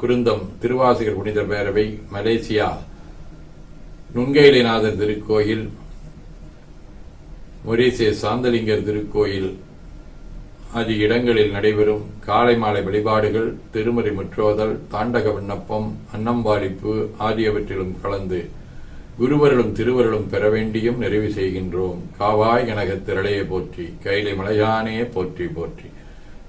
குருந்தம் திருவாசகர் புனிதர் பேரவை மலேசியா நுண்கைலைநாதர் திருக்கோயில் மொரீசிய சாந்தலிங்கர் திருக்கோயில் ஆகிய இடங்களில் நடைபெறும் காலை மாலை வழிபாடுகள் திருமறை முற்றோதல் தாண்டக விண்ணப்பம் அன்னம்பாடிப்பு ஆகியவற்றிலும் கலந்து குருவர்களும் திருவருளும் பெற வேண்டியும் நிறைவு செய்கின்றோம். காவாய் கனகத் திரளையே போற்றி கைலை மலையானே போற்றி போற்றி.